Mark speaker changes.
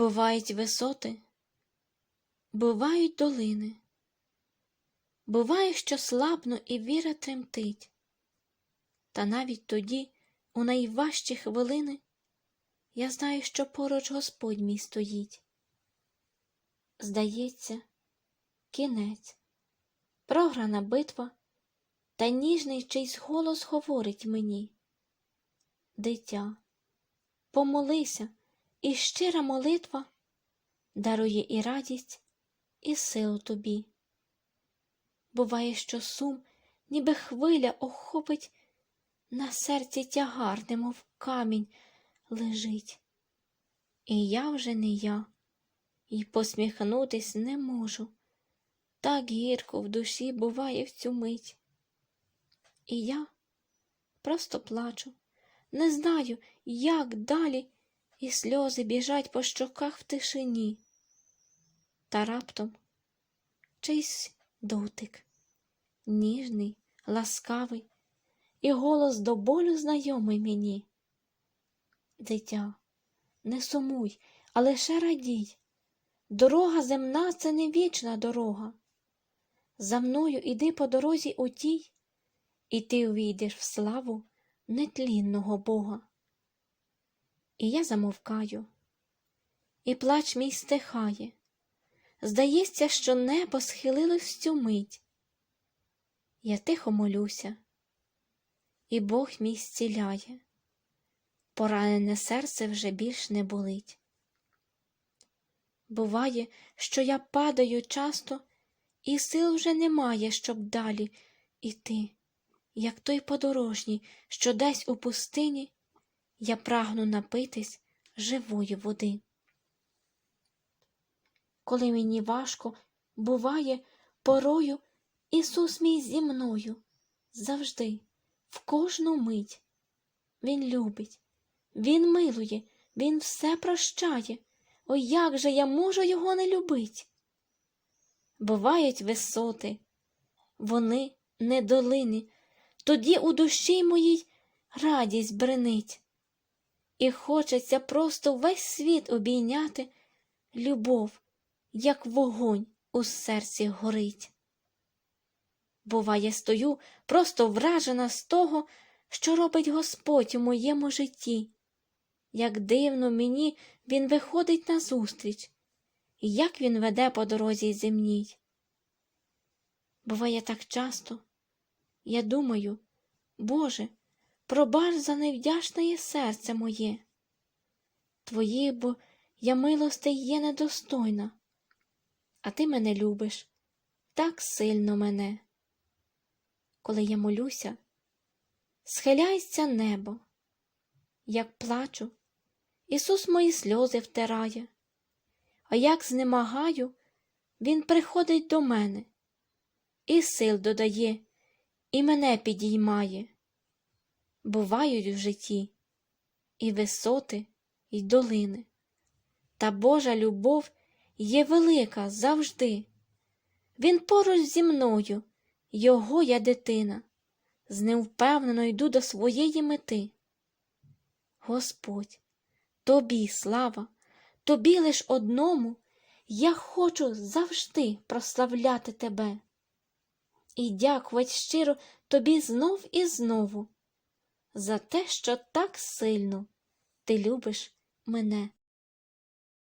Speaker 1: Бувають висоти, бувають долини, буває, що слабно і віра тремтить, та навіть тоді, у найважчі хвилини, я знаю, що поруч Господь мій стоїть. Здається, кінець, програна битва, та ніжний чийсь голос говорить мені. Дитя, помолися, і щира молитва дарує і радість, і силу тобі. Буває, що сум, ніби хвиля охопить, на серці тягар, немов камінь лежить. І я вже не я, і посміхнутись не можу. Так гірко в душі буває в цю мить. І я просто плачу, не знаю, як далі, і сльози біжать по щоках в тишині. Та раптом чийсь дотик, ніжний, ласкавий, і голос до болю знайомий мені. Дитя, не сумуй, а лише радій. Дорога земна це не вічна дорога. За мною іди по дорозі у тій, і ти увійдеш в славу нетлінного Бога. І я замовкаю, і плач мій стихає. Здається, що небо схилилось в цю мить. Я тихо молюся, і Бог мій зціляє. Поранене серце вже більш не болить. Буває, що я падаю часто, і сил вже немає, щоб далі іти, як той подорожній, що десь у пустині я прагну напитись живої води. Коли мені важко, буває, порою Ісус мій зі мною завжди, в кожну мить. Він любить, Він милує, Він все прощає. О, як же я можу його не любить? Бувають висоти, вони не долини, тоді у душі моїй радість бренить. І хочеться просто весь світ обійняти, любов, як вогонь у серці горить. Буває, стою просто вражена з того, що робить Господь у моєму житті. Як дивно мені він виходить назустріч, і як він веде по дорозі земній. Буває так часто, я думаю, Боже, пробач за невдячне серце моє. Твої, бо я милостей є недостойна, а ти мене любиш так сильно мене. Коли я молюся, схиляється небо, як плачу, Ісус мої сльози втирає, а як знемагаю, Він приходить до мене і сил додає, і мене підіймає. Бувають в житті і висоти, і долини, та Божа любов є велика завжди. Він поруч зі мною, його я дитина, зневпевнено йду до своєї мети. Господь, тобі слава, тобі лиш одному я хочу завжди прославляти тебе і дякувати щиро тобі знов і знову за те, що так сильно ти любиш мене.